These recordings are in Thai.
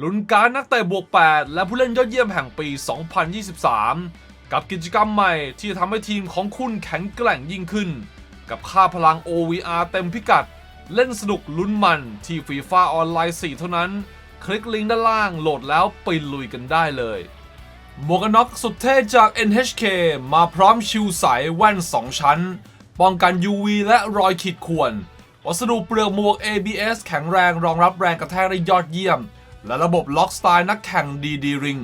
ลุ้นการนักเตะบวก 8 และผู้เล่นยอดเยี่ยมแห่งปี 2023 กับกิจกรรมใหม่ที่จะทำให้ทีมของคุณแข็งแกร่งยิ่งขึ้น กับค่าพลัง OVR เต็มพิกัด เล่นสนุกลุ้นมันที่ฟีฟ่าออนไลน์ 4 เท่านั้น คลิกลิงก์ด้านล่างโหลดแล้วไปลุยกันได้เลยหมวกกันน็อกสุดเท่จาก NHK มาพร้อมชิวใสแว่น 2 ชั้น ป้องกัน UV และรอยขีดข่วน วัสดุเปลือกหมวก ABS แข็งแรงรองรับแรงกระแทกได้ยอดเยี่ยม และระบบล็อกสไตล์นักแข่ง DD Ring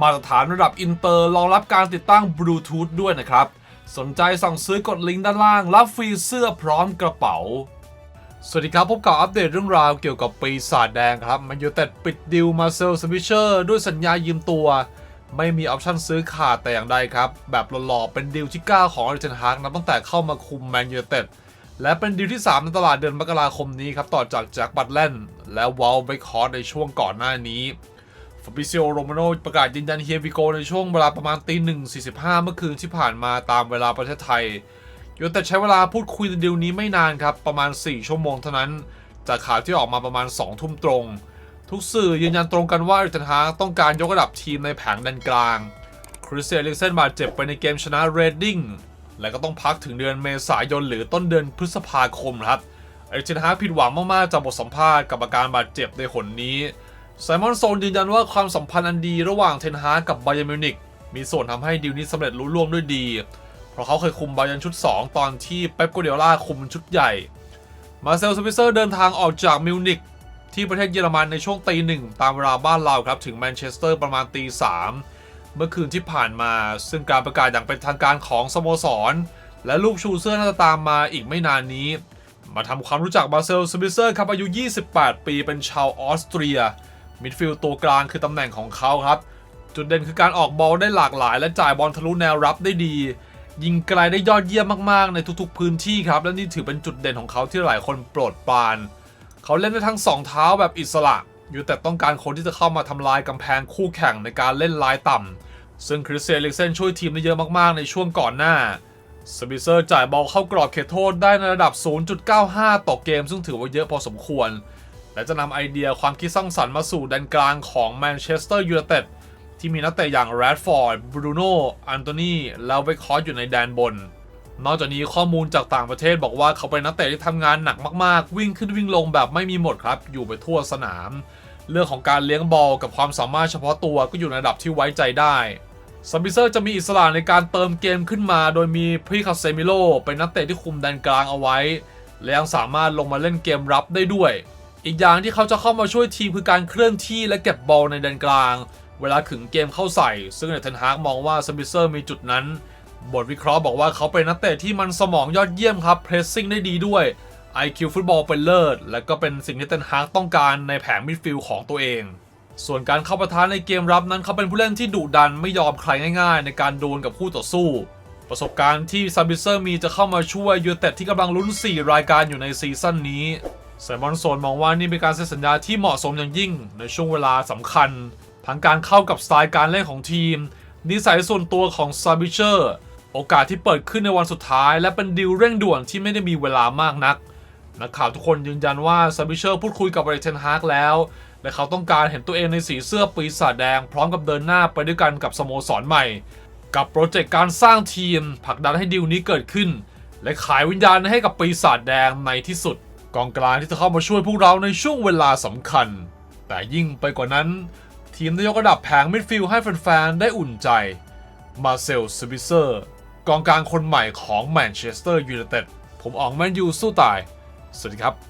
มาตรฐานระดับอินเตอร์รองรับการติดตั้งบลูทูธด้วยนะครับ สนใจสั่งซื้อกดลิงก์ด้านล่าง รับฟรีเสื้อพร้อมกระเป๋า สวัสดีครับ พบกับอัปเดตเรื่องราวเกี่ยวกับปีศาจแดงครับ มันอยู่แต่ปิดดิวมาเซลสวิเชอร์ด้วยสัญญายืมตัว ไม่มีออปชั่นซื้อขาดแต่อย่างใดครับ แบบหล่อๆเป็นดิวที่ 9 ของอ r ริเจนฮาร์กนับตั้งแต่เข้ามาคุมแมนยูเต็ด และเป็นดิวที่ 3 ในตลาดเดือนมกราคมนี้ครับ ต่อจากแจ็คบัตแลนและวอลเบคอร์ในช่วงก่อนหน้านี้ฟาบิซิโอโรมาโนประกาศยืนยันเฮียวิโกในช่วงเวลาประมาณตีหนึ่งสี่สิบห้าเมื่อคืนที่ผ่านมาตามเวลาประเทศไทยยูไนเต็ดใช้เวลาพูดคุยในดีลนี้ไม่นานครับ ประมาณ 4 ชั่วโมงเท่านั้น จากข่าวที่ออกมาประมาณ 2 ทุ่มตรง ทุกสื่อยืนยันตรงกันว่าอริเทนฮาต้องการยกระดับทีมในแผงแดนกลางคริสเตียนลิกเซนบาดเจ็บไปในเกมชนะเรดดิ้ง และก็ต้องพักถึงเดือนเมษายนหรือต้นเดือนพฤษภาคมครับอริเทนฮากผิดหวังมาก ๆ จากบทสัมภาษณ์กับอาการบาดเจ็บในหนนี้ไซมอนโซนยืนยันว่าความสัมพันธ์อันดีระหว่างเทนฮากกับไบเยร์มิวนิกมีส่วนทำให้ดีลนี้สำเร็จลุล่วงด้วยดี เพราะเขาเคยคุมบายันชุด 2 ตอนที่เป๊ปโกเดียล่าคุมชุดใหญ่ มาเซลสปิเซอร์เดินทางออกจากมิวนิกที่ประเทศเยอรมันในช่วงตีหนึ่งตามเวลาบ้านเราครับ ถึงแมนเชสเตอร์ประมาณตีสาม มื่อคืนที่ผ่านมา ซึ่งการประกาศอย่างเป็นทางการของสโมสร และลูกชูเสื้อน่าจะตามมาอีกไม่นานนี้ มาทำความรู้จักมาเซลสปิเซอร์ครับอายุ 28 ปีเป็นชาวออสเตรีย มิดฟิลด์ตัวกลางคือตำแหน่งของเขาครับ จุดเด่นคือการออกบอลได้หลากหลาย และจ่ายบอลทะลุแนวรับได้ดี ยิงไกลได้ยอดเยี่ยมมากๆ ในทุกๆ พื้นที่ครับ และนี่ถือเป็นจุดเด่นของเขาที่หลายคนโปรดปราน เขาเล่นได้ทั้งสองเท้าแบบอิสระอยู่แต่ต้องการคนที่จะเข้ามาทำลายกำแพงคู่แข่งในการเล่นลายต่ำ ซึ่งคริสเซียนลิกเซนช่วยทีมได้เยอะมากๆในช่วงก่อนหน้า สปิเซอร์จ่ายบอลเข้ากรอบเขตโทษได้ในระดับ 0.95 ต่อเกม ซึ่งถือว่าเยอะพอสมควร และจะนำไอเดียความคิดสร้างสรรค์มาสู่แดนกลางของแมนเชสเตอร์ยูไนเต็ดที่มีนักเตะอย่างแรดฟอร์ด บรูโน่ อันโตนีแล้วเวคคอสอยู่ในแดนบน นอกจากนี้ข้อมูลจากต่างประเทศบอกว่าเขาเป็นนักเตะที่ทำงานหนักมากๆ วิ่งขึ้นวิ่งลงแบบไม่มีหมดครับ อยู่ไปทั่วสนาม เรื่องของการเลี้ยงบอลกับความสามารถเฉพาะตัวก็อยู่ในระดับที่ไว้ใจได้ ซัมบิเซอร์จะมีอิสระในการเติมเกมขึ้นมา โดยมีพี่คาเซมิโลเป็นนักเตะที่คุมแดนกลางเอาไว้ และยังสามารถลงมาเล่นเกมรับได้ด้วย อีกอย่างที่เขาจะเข้ามาช่วยทีมคือการเคลื่อนที่และเก็บบอลในแดนกลาง เวลาขึงเกมเข้าใส่ ซึ่งเนเธนฮากมองว่าซัมบิเซอร์มีจุดนั้น บทวิเคราะห์บอกว่าเขาเป็นนักเตะที่มันสมองยอดเยี่ยมครับเพรสซิ่งได้ดีด้วย IQ ฟุตบอลเป็นเลิศและก็เป็นสิ่งที่เทนฮากต้องการในแผงมิดฟิลด์ของตัวเอง ส่วนการเข้าประทานในเกมรับนั้นเขาเป็นผู้เล่นที่ดุดันไม่ยอมใครง่ายๆ ในการโดนกับคู่ต่อสู้ ประสบการณ์ที่ซัมบิเซอร์มีจะเข้ามาช่วยยูเต็ดที่กำลังลุ้น 4 รายการอยู่ในซีซั่นนี้ไซมอนโซนมองว่านี่เป็นการเซ็นสัญญาที่เหมาะสมอย่างยิ่ง ในช่วงเวลาสำคัญ ทั้งการเข้ากับสไตล์การเล่นของทีม นิสัยส่วนตัวของซัมบิเชอร์โอกาสที่เปิดขึ้นในวันสุดท้าย และเป็นดีลเร่งด่วนที่ไม่ได้มีเวลามากนักนักข่าวทุกคนยืนยันว่าซัมบิเชอร์พูดคุยกับเบรเทนฮาร์กแล้ว และเขาต้องการเห็นตัวเองในสีเสื้อปีศาจแดง พร้อมกับเดินหน้าไปด้วยกันกับสโมสรใหม่ กับโปรเจกต์การสร้างทีมผลักดันให้ดีลนี้เกิดขึ้น และขายวิญญาณให้กับปีศาจแดงในที่สุด กองกลางที่จะเข้ามาช่วยพวกเราในช่วงเวลาสำคัญ แต่ยิ่งไปกว่านั้น ทีมได้ยกระดับแผงมิดฟิลด์ให้แฟนๆได้อุ่นใจมาเซลสวิเซอร์กองกลางคนใหม่ของแมนเชสเตอร์ยูไนเต็ดผมออกแมนยูสู้ตาย สวัสดีครับ